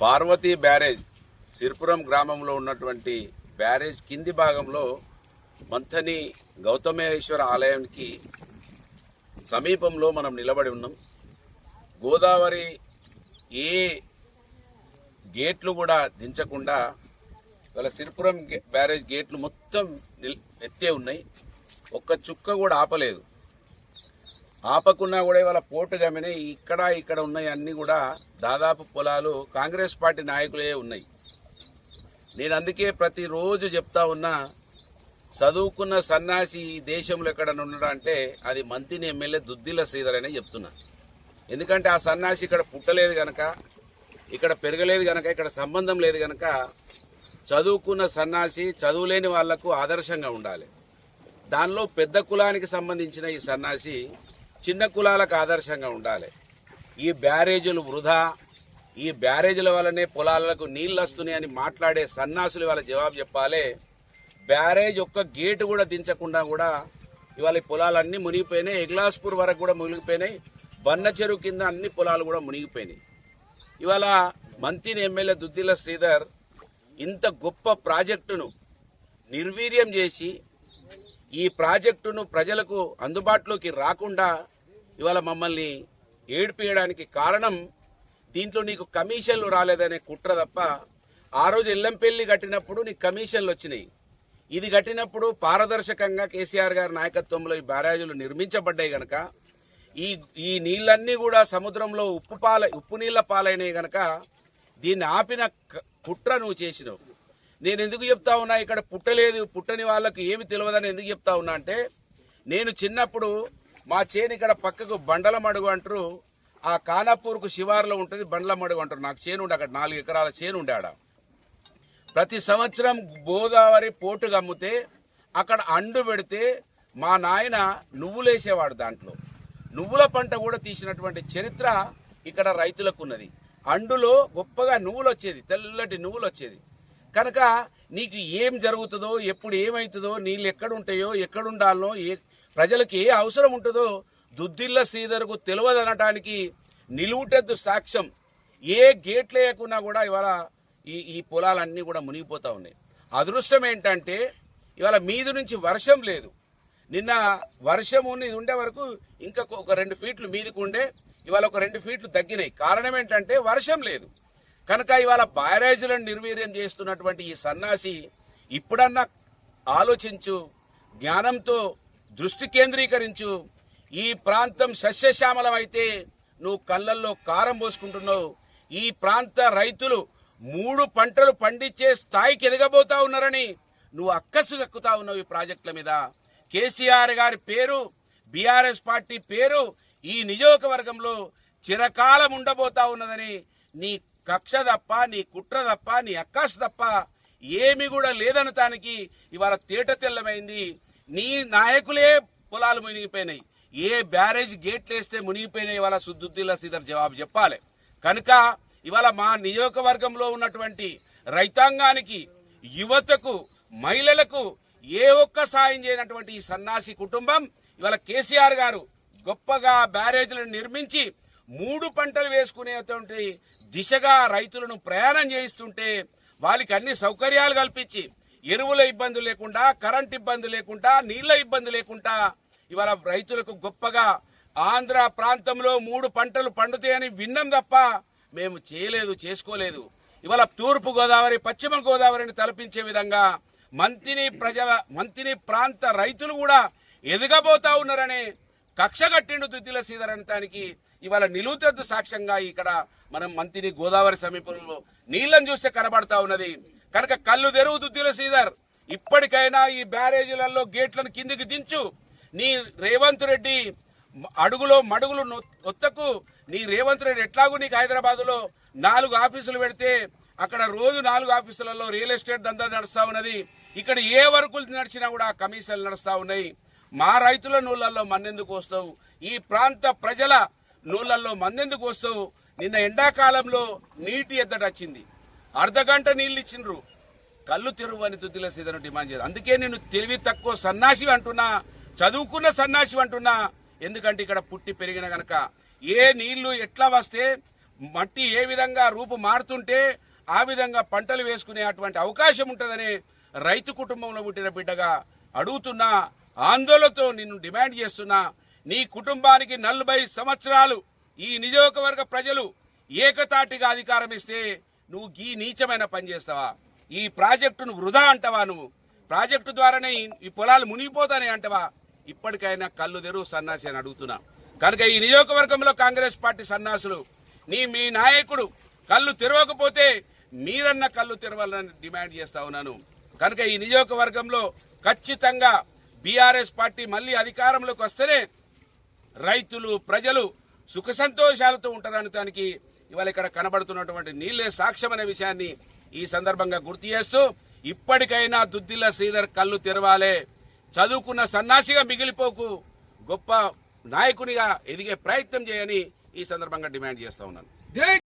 Parvati barrage సిర్పురం గ్రామంలో ఉన్నటువంటి barrage కింది భాగంలో మంథని గౌతమేశ్వర ఆలయానికి సమీపంలో మనం నిలబడి ఉన్నాం. గోదావరి ఏ గేట్లు కూడా దించకుండా ఇవాళ సిరిపురం గే- బ్యారేజ్ గేట్లు మొత్తం ఎత్తే ఉన్నాయి. ఒక్క చుక్క కూడా ఆపలేదు. ఆపకున్నా కూడా ఇవాళ పోటు గమని ఇక్కడ ఇక్కడ ఉన్నాయి అన్ని కూడా దాదాపు పొలాలు కాంగ్రెస్ పార్టీ నాయకులే ఉన్నాయి. నేను అందుకే ప్రతిరోజు చెప్తా ఉన్నా చదువుకున్న సన్నాసి ఈ దేశంలో ఎక్కడన్నా ఉన్నాడు అంటే అది మంత్రిని ఎమ్మెల్యే దుద్దిల శ్రీధర్ అనే చెప్తున్నా. ఎందుకంటే ఆ సన్నాసి ఇక్కడ పుట్టలేదు గనక ఇక్కడ పెరగలేదు గనక ఇక్కడ సంబంధం లేదు గనక చదువుకున్న సన్నాసి చదువులేని వాళ్ళకు ఆదర్శంగా ఉండాలి. దానిలో పెద్ద కులానికి సంబంధించిన ఈ సన్నాసి చిన్న కులాలకు ఆదర్శంగా ఉండాలి. ఈ బ్యారేజీలు వృధా. ఈ బ్యారేజీల వల్లనే పొలాలకు నీళ్ళు వస్తున్నాయని మాట్లాడే సన్నాసులు వాళ్ళ జవాబు చెప్పాలి. బ్యారేజ్ ఒక్క గేటు కూడా దించకుండా కూడా ఇవాళ పొలాలన్నీ మునిగిపోయినాయి. ఎగ్లాస్పూర్ వరకు కూడా మునిగిపోయినాయి. బన్న చెరువు కింద అన్ని పొలాలు కూడా మునిగిపోయినాయి. ఇవాళ మంత్రిని ఎమ్మెల్యే దుద్దిల శ్రీధర్ ఇంత గొప్ప ప్రాజెక్టును నిర్వీర్యం చేసి ఈ ప్రాజెక్టును ప్రజలకు అందుబాటులోకి రాకుండా ఇవాళ మమ్మల్ని ఏడిపియడానికి కారణం దీంట్లో నీకు కమిషన్లు రాలేదనే కుట్ర తప్ప ఆ రోజు ఎల్లంపల్లి కట్టినప్పుడు నీకు కమిషన్లు వచ్చినాయి. ఇది కట్టినప్పుడు పారదర్శకంగా కేసీఆర్ గారి నాయకత్వంలో ఈ బ్యారేజీలు నిర్మించబడ్డాయి గనక ఈ ఈ నీళ్ళన్నీ కూడా సముద్రంలో ఉప్పు పాల ఉప్పు నీళ్ళ పాలైనవి గనక దీన్ని ఆపిన కుట్ర నువ్వు చేసినావు. నేను ఎందుకు చెప్తా ఉన్నా ఇక్కడ పుట్టలేదు పుట్టని వాళ్ళకు ఏమి తెలియదని ఎందుకు చెప్తా ఉన్నా అంటే నేను చిన్నప్పుడు మా చేను ఇక్కడ పక్కకు బండల మడుగు అంటారు. ఆ కానాపూర్కు శివారులో ఉంటుంది బండ్ల మడుగు అంటారు. నాకు చేను ఉండే అక్కడ నాలుగు ఎకరాల చేను ఉండే ఆడ. ప్రతి సంవత్సరం గోదావరి పోటు అమ్మితే అక్కడ అండు పెడితే మా నాయన నువ్వులేసేవాడు దాంట్లో. నువ్వుల పంట కూడా తీసినటువంటి చరిత్ర ఇక్కడ రైతులకు ఉన్నది అండులో గొప్పగా నువ్వులు వచ్చేది తెల్లటి నువ్వులు వచ్చేది. కనుక నీకు ఏం జరుగుతుందో ఎప్పుడు ఏమవుతుందో నీళ్ళు ఎక్కడుంటాయో ఎక్కడుండాలనో ఏ ప్రజలకు ఏ అవసరం ఉంటుందో దుద్దిల్ల శ్రీధర్కు తెలియదనటానికి నిలువుటెద్దు సాక్ష్యం ఏ గేట్లు వేయకున్నా కూడా ఇవాళ ఈ ఈ పొలాలన్నీ కూడా మునిగిపోతూ ఉన్నాయి. అదృష్టం ఏంటంటే ఇవాళ మీది నుంచి వర్షం లేదు. నిన్న వర్షము ఇది ఉండే వరకు ఇంకా ఒక రెండు ఫీట్లు మీదికి ఉండే ఇవాళ ఒక రెండు ఫీట్లు తగ్గినాయి. కారణం ఏంటంటే వర్షం లేదు. కనుక ఇవాళ బ్యారేజీలను నిర్వీర్యం చేస్తున్నటువంటి ఈ సన్నాసి ఇప్పుడన్నా ఆలోచించు జ్ఞానంతో దృష్టి కేంద్రీకరించు. ఈ ప్రాంతం సస్యశ్యామలమైతే నువ్వు కళ్ళల్లో కారం పోసుకుంటున్నావు. ఈ ప్రాంత రైతులు మూడు పంటలు పండించే స్థాయికి ఎదగబోతా ఉన్నారని నువ్వు అక్కసు ఎక్కుతా ఉన్నావు ఈ ప్రాజెక్టుల మీద. కేసీఆర్ గారి పేరు బీఆర్ఎస్ పార్టీ పేరు ఈ నియోజకవర్గంలో చిరకాలం ఉండబోతా ఉన్నదని నీ కక్ష తప్ప నీ కుట్ర తప్ప నీ అక్కసు తప్ప ఏమి కూడా లేదనటానికి ఇవాళ తేట తెల్లమైంది. నీ నాయకులే పొలాలు మునిగిపోయినాయి. ఏ బ్యారేజ్ గేట్లు వేస్తే మునిగిపోయినాయి ఇవాళ సుద్దుద్దిల్లా శ్రీధర్ జవాబు చెప్పాలి. కనుక ఇవాళ మా నియోజకవర్గంలో ఉన్నటువంటి రైతాంగానికి యువతకు మహిళలకు ఏ ఒక్క సాయం చేయనటువంటి ఈ సన్నాసి కుటుంబం ఇవాళ కేసీఆర్ గారు గొప్పగా బ్యారేజీలను నిర్మించి మూడు పంటలు వేసుకునేటువంటి దిశగా రైతులను ప్రయాణం చేయిస్తుంటే వాళ్ళకి అన్ని సౌకర్యాలు కల్పించి ఎరువుల ఇబ్బంది లేకుండా కరెంట్ ఇబ్బంది లేకుండా నీళ్ళ ఇబ్బంది లేకుండా ఇవాళ రైతులకు గొప్పగా ఆంధ్ర ప్రాంతంలో మూడు పంటలు పండుతాయని విన్నాం తప్ప మేము చేయలేదు చేసుకోలేదు. ఇవాళ తూర్పు గోదావరి పశ్చిమ గోదావరిని తలపించే విధంగా మంతిని ప్రజల మంతిని ప్రాంత రైతులు కూడా ఎదగబోతా ఉన్నారని కక్ష కట్టిండు దుద్దిల శ్రీధర్ అనటానికి ఇవాళ నిలువుతద్దు సాక్ష్యంగా ఇక్కడ మనం మంతిని గోదావరి సమీపంలో నీళ్ళని చూస్తే కనబడతా ఉన్నది. కనుక కళ్ళు తెరువు దుద్దిల శ్రీధర్ ఇప్పటికైనా ఈ బ్యారేజీలలో గేట్లను కిందికి దించు. నీ రేవంత్ రెడ్డి అడుగులో మడుగులు ఒత్తకు నీ రేవంత్ రెడ్డి ఎట్లాగూ నీకు హైదరాబాద్లో నాలుగు ఆఫీసులు పెడితే అక్కడ రోజు నాలుగు ఆఫీసులలో రియల్ ఎస్టేట్ దందా నడుస్తూ ఉన్నది. ఇక్కడ ఏ వర్కులు నడిచినా కూడా కమిషన్లు నడుస్తూ ఉన్నాయి. మా రైతుల నూళ్ళల్లో మన్నెందుకు వస్తావు? ఈ ప్రాంత ప్రజల నూళ్ళల్లో మన్నెందుకు వస్తావు? నిన్న ఎండాకాలంలో నీటి ఎద్దట వచ్చింది అర్ధ గంట నీళ్ళు ఇచ్చిండ్రు. కళ్ళు తెరువు అని తుద్దిల సీతను డిమాండ్ చేయదు అందుకే నేను తెలివి తక్కువ సన్నాసి అంటున్నా చదువుకున్న సన్నాసి అంటున్నా. ఎందుకంటే ఇక్కడ పుట్టి పెరిగిన గనక ఏ నీళ్ళు ఎట్లా వస్తే మట్టి ఏ విధంగా రూపు మారుతుంటే ఆ విధంగా పంటలు వేసుకునే అటువంటి అవకాశం ఉంటుందని రైతు కుటుంబంలో పుట్టిన బిడ్డగా అడుగుతున్నా ఆందోళనతో నిన్ను డిమాండ్ చేస్తున్నా. నీ కుటుంబానికి నలభై సంవత్సరాలు ఈ నియోజకవర్గ ప్రజలు ఏకతాటిగా అధికారం ఇస్తే నువ్వు గీ నీచమైన పని చేస్తావా? ఈ ప్రాజెక్టును వృధా అంటావా నువ్వు? ప్రాజెక్టు ద్వారానే ఈ- పొలాలు మునిగిపోతానే అంటవా? ఇప్పటికైనా కళ్ళు తెరువు సన్నాసి అని అడుగుతున్నా. కనుక ఈ నియోజకవర్గంలో కాంగ్రెస్ పార్టీ సన్నాసులు నీ మీ నాయకుడు కళ్ళు తెరవకపోతే మీరన్న కళ్ళు తెరవాలని డిమాండ్ చేస్తా ఉన్నాను. కనుక ఈ నియోజకవర్గంలో ఖచ్చితంగా బీఆర్ఎస్ పార్టీ మళ్ళీ అధికారంలోకి వస్తేనే రైతులు ప్రజలు సుఖ సంతోషాలతో ఉంటారని దానికి ఇవాళ ఇక్కడ కనబడుతున్నటువంటి నీళ్ళే సాక్ష్యం అనే విషయాన్ని ఈ సందర్భంగా గుర్తు చేస్తూ ఇప్పటికైనా దుద్దిల్ల శ్రీధర్ కళ్ళు తెరవాలే. చదువుకున్న సన్నాసిగా మిగిలిపోకు. గొప్ప నాయకునిగా ఎదిగే ప్రయత్నం చేయని ఈ సందర్భంగా డిమాండ్ చేస్తా ఉన్నాను.